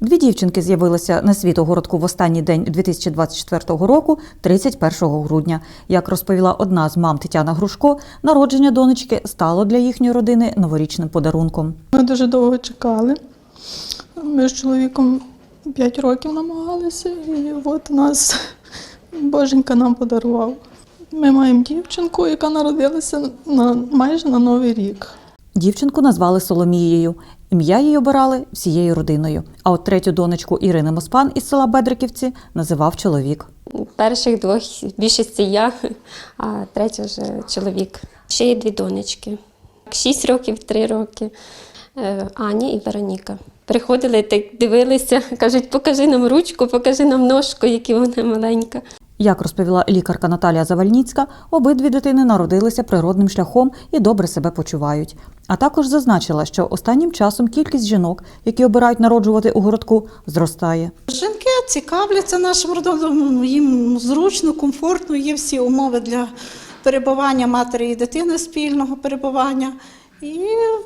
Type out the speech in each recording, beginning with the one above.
Дві дівчинки з'явилися на світ у городку в останній день 2024 року, 31 грудня. Як розповіла одна з мам Тетяна Грушко, народження донечки стало для їхньої родини новорічним подарунком. Ми дуже довго чекали. Ми з чоловіком 5 років намагалися, і от нас Боженька нам подарував. Ми маємо дівчинку, яка народилася на, майже на Новий рік. Дівчинку назвали Соломією. Ім'я їй обирали всією родиною. А от третю донечку Ірини Моспан із села Бедриківці називав чоловік. Перших двох більшості я, а третя вже чоловік. Ще є дві донечки. Шість років, три роки. Е, Аня і Вероніка. Приходили, так дивилися, кажуть, покажи нам ручку, покажи нам ножку, які вона маленька. Як розповіла лікарка Наталія Завальніцька, обидві дитини народилися природним шляхом і добре себе почувають. А також зазначила, що останнім часом кількість жінок, які обирають народжувати у городку, зростає. Жінки цікавляться нашим родом, їм зручно, комфортно, є всі умови для перебування матері і дитини спільного перебування. І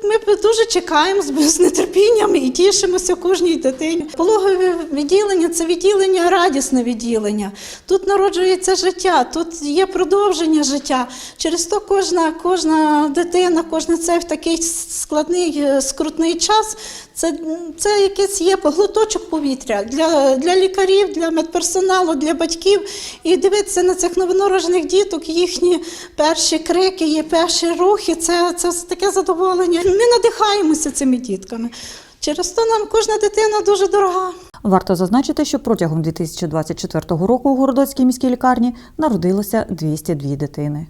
ми дуже чекаємо з нетерпінням і тішимося кожній дитині. Пологове відділення це відділення, радісне відділення. Тут народжується життя, тут є продовження життя. Через то кожна, кожна дитина, кожен цей в такий складний, е, скрутний час. Це, це якийсь є глоточок повітря для, для лікарів, для медперсоналу, для батьків. І дивитися на цих новонароджених діток, їхні перші крики, перші рухи це, це таке задоволення. Ми надихаємося цими дітками. Через то нам кожна дитина дуже дорога. Варто зазначити, що протягом 2024 року у Городоцькій міській лікарні народилося 202 дитини.